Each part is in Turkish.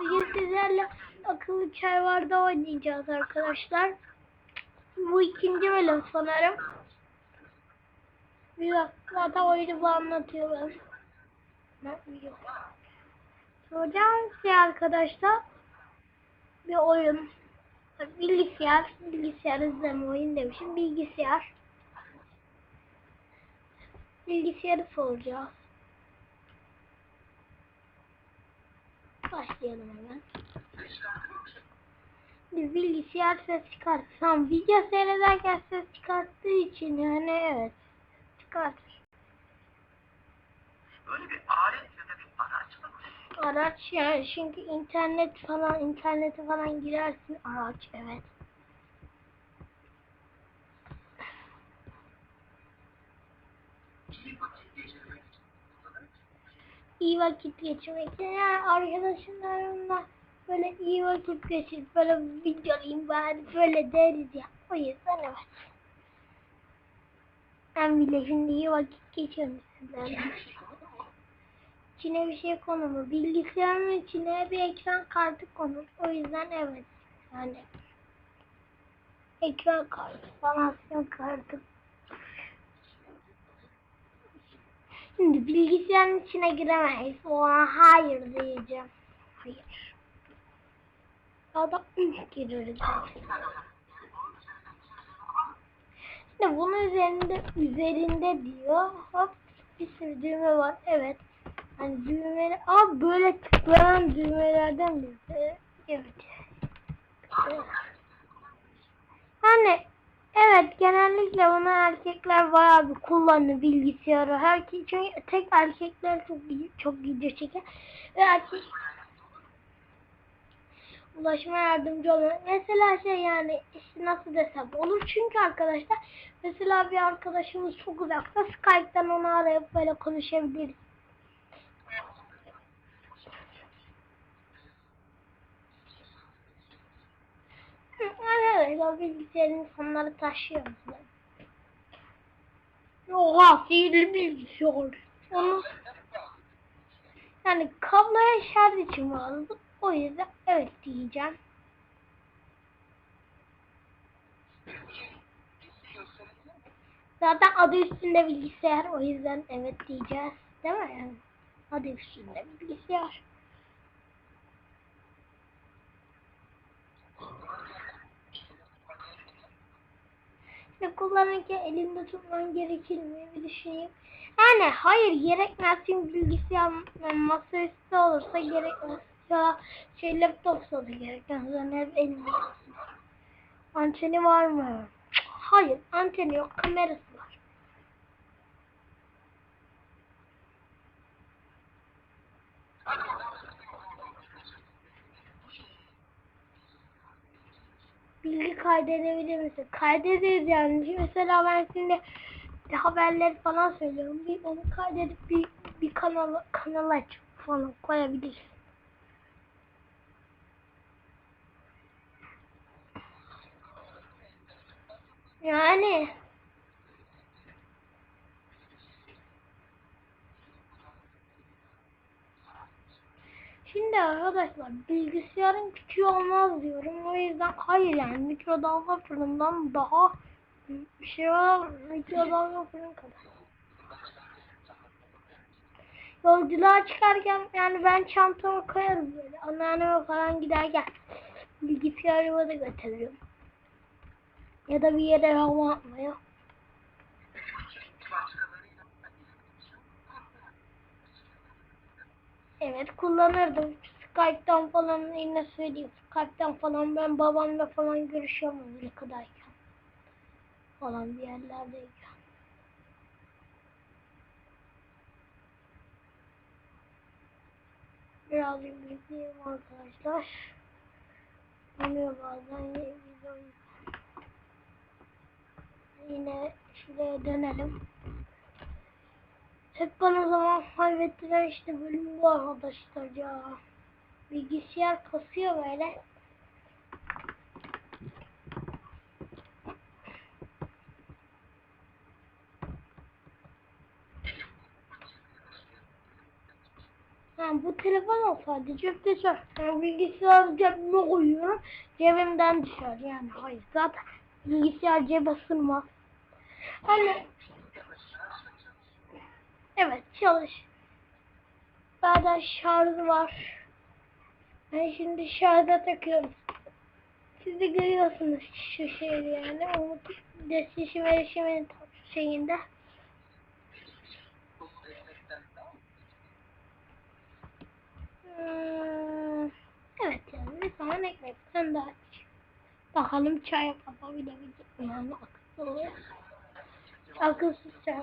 Bugün sizlerle akıllı çay vardı oynayacağız arkadaşlar. Bu ikinci bölüm sanırım. Bir dakika zaten oyunu bu anlatıyor ben. Ne yok. Soracağım size arkadaşlar. Bir oyun. Bilgisayar. Bilgisayar izleme oyun demişim. Bilgisayar. Bilgisayarı soracağız. Başlayalım hemen. Bir bilgisayar ses çıkartsam video seyrederken ses çıkarttığı için yani evet çıkartır. Böyle bir alet ya da bir araç mı? Araç yani çünkü internet falan internete falan girersin araç evet. Vakit geçirmek kullanır. İyi vakit geçirmek için yani arkadaşlarımla böyle iyi vakit geçirip böyle videolayayım bari böyle deriz ya. O yüzden evet. Ben bile şimdi iyi vakit geçiyorum sizlerle. İçine bir şey konulur. Bilgisayarın içine bir ekran kartı konur. O yüzden evet. Yani ekran kartı sim kartı. Şimdi bilgisayarın içine giremeyiz. Ona hayır diyeceğim. Hayır. Ya da gireriz. Şimdi bunun üzerinde üzerinde diyor. Hop bir sürü düğme var. Evet. Hani düğmeleri Aa böyle tıklayan düğmelerden biri. Evet. Evet. Hani evet genellikle bunu erkekler bayağı bir kullanıyor bilgisayarı. Herkes çünkü tek erkekler çok çok video çeker ve erkek ulaşma yardımcı oluyor. Mesela şey yani işte nasıl desem olur çünkü arkadaşlar mesela bir arkadaşımız çok uzakta Skype'den onu arayıp böyle konuşabiliriz. Hı, Evet, o bilgisayar insanları taşıyor mesela. Oha, sihirli bilgisayar. Onu yani kabloya şarj için vardı. O yüzden evet diyeceğim. Zaten adı üstünde bilgisayar. O yüzden evet diyeceğiz. Değil mi? Yani adı üstünde bilgisayar. Ne kullanırken elinde tutman gerekir mi? Bir düşüneyim. Yani hayır gerekmez çünkü bilgisayar masaüstü olursa gerekmez. Ya şey laptop olsa gerekmez. Yani hep elimde. Anteni var mı? Hayır anteni yok kamerası var. Bilgi kaydedebilir misin? Kaydederiz yani. Mesela ben şimdi haberleri falan söylüyorum. Bir onu kaydedip bir, bir kanal kanal aç falan koyabilirsin. Yani Şimdi arkadaşlar bilgisayarın küçüğü olmaz diyorum. O yüzden hayır yani mikrodalga fırından daha şey var. Mikrodalga fırın kadar. Yolculuğa çıkarken yani ben çantama koyarım böyle. Anneanneme falan giderken bilgisayarımı da götürürüm. Ya da bir yere hava atmaya. Evet kullanırdım. Skype'tan falan yine söyleyeyim. Skype'tan falan ben babamla falan görüşüyorum Amerika'dayken. Falan bir yerlerdeyken. Birazcık bekleyeyim arkadaşlar. Oluyor bazen yine video. Yine şuraya dönelim. Hep bana zaman kaybettiren işte bölüm bu arkadaşlar ya. Bilgisayar kasıyor böyle. Yani bu telefon olsaydı cepte düşer. Yani bilgisayar cebime koyuyorum. Cebimden düşer. Yani hayır zaten bilgisayar cebe sığmaz. Hani evet çalış. Zaten şarj var. Ben şimdi şarja takıyorum. Siz de görüyorsunuz şu şeyi yani. Onu desişim erişimin şeyinde. Ekmekten Hmm, evet yani bir zaman ekmek sen de aç. Bakalım çay yapabilecek mi yani akıllı. Akılsız çay.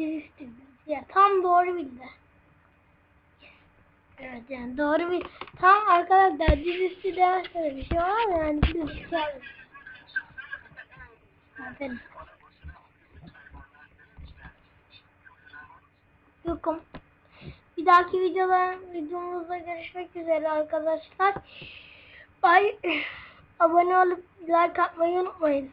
Dürüsttü. Ya tam doğru bildi. Evet yani doğru bir tam arkadaşlar dürüsttü demezseniz bir şey var mı yani dürüsttü. Aferin. Yokum. Bir dahaki videoda videomuzda görüşmek üzere arkadaşlar. Bye. Abone olup like atmayı unutmayın.